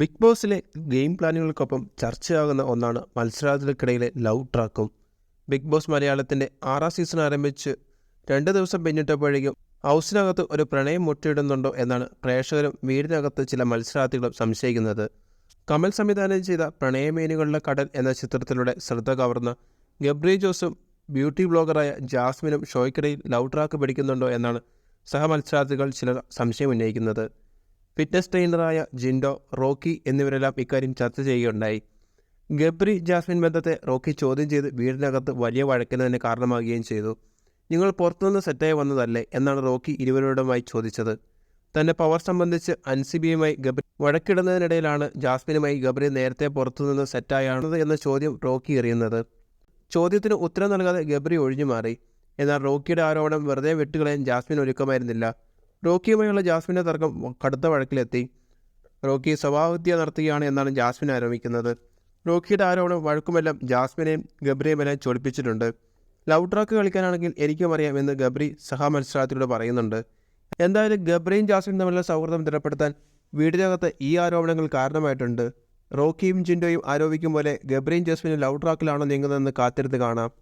Big ബോസിലെ game പ്ലാനുകൾക്കൊപ്പം ചർച്ചയാകുന്ന ഒന്നാണ് മത്സരാർത്ഥികൾക്കിടയിലെ ലവ് ട്രാക്കും. ബിഗ് ബോസ് മലയാളത്തിന്റെ ആറാം സീസൺ ആരംഭിച്ച് രണ്ട് ദിവസം പിന്നിട്ടപ്പോഴേക്കും ഹൗസിനകത്ത് ഒരു പ്രണയം മുട്ടിയിടുന്നുണ്ടോ എന്നാണ് പ്രേക്ഷകരും വീടിനകത്ത് ചില മത്സരാർത്ഥികളും സംശയിക്കുന്നത്. കമൽ സംവിധാനം ചെയ്ത പ്രണയമേനുകളുടെ കടൽ എന്ന ചിത്രത്തിലൂടെ ശ്രദ്ധ കവർന്ന ഗബ്രി ജോസും ബ്യൂട്ടി ബ്ലോഗറായ ജാസ്മിനും ഷോയ്ക്കിടയിൽ ലവ് ട്രാക്ക് പിടിക്കുന്നുണ്ടോ എന്നാണ് സഹമത്സരാർത്ഥികൾ ചിലർ സംശയം ഉന്നയിക്കുന്നത്. ഫിറ്റ്നസ് ട്രെയിനറായ ജിൻഡോ റോക്കി എന്നിവരെല്ലാം ഇക്കാര്യം ചർച്ച ചെയ്യുകയുണ്ടായി. ഗബ്രി ജാസ്മിൻ ബന്ധത്തെ റോക്കി ചോദ്യം ചെയ്ത് വീടിനകത്ത് വലിയ വഴക്കിന് തന്നെ കാരണമാകുകയും ചെയ്തു. നിങ്ങൾ പുറത്തുനിന്ന് സെറ്റായി വന്നതല്ലേ? എന്നാണ് റോക്കി ഇരുവരോടുമായി ചോദിച്ചത്. തന്റെ പവർ സംബന്ധിച്ച് അൻസിബിയുമായി ഗബ്രി വഴക്കിടുന്നതിനിടയിലാണ് ജാസ്മിനുമായി ഗബ്രി നേരത്തെ പുറത്തുനിന്ന് സെറ്റായാണത് എന്ന ചോദ്യം റോക്കി എറിയുന്നത്. ചോദ്യത്തിന് ഉത്തരം നൽകാതെ ഗബ്രി ഒഴിഞ്ഞു മാറി എന്നാൽ റോക്കിയുടെ ആരോപണം വെറുതെ വെട്ടുകളയാൻ ജാസ്മിൻ ഒരുക്കമായിരുന്നില്ല. റോക്കിയുമായുള്ള ജാസ്മിന്റെ തർക്കം കടുത്ത വഴക്കിലെത്തി. റോക്കി സ്വഭാവഹത്യ നടത്തുകയാണ് എന്നാണ് ജാസ്മിൻ ആരോപിക്കുന്നത്. റോക്കിയുടെ ആരോപണം വഴക്കുമെല്ലാം ജാസ്മിനെയും ഗബ്രിയുമെല്ലാം ചൊടിപ്പിച്ചിട്ടുണ്ട്. ലവ് ട്രാക്ക് കളിക്കാനാണെങ്കിൽ എനിക്കും അറിയാം എന്ന് ഗബ്രി സഹമത്സരാർത്ഥിയോട് പറയുന്നുണ്ട്. എന്തായാലും ഗബ്രിയും ജാസ്മിനും തമ്മിലുള്ള സൗഹൃദം ദൃഢപ്പെടുത്താൻ വീടിനകത്ത് ഈ ആരോപണങ്ങൾ കാരണമായിട്ടുണ്ട്. റോക്കിയും ജിൻഡോയും ആരോപിക്കും പോലെ ഗബ്രിയും ജാസ്മിനും ലവ് ട്രാക്കിലാണോ നീങ്ങുന്നതെന്ന് കാത്തിരുന്ന് കാണാം.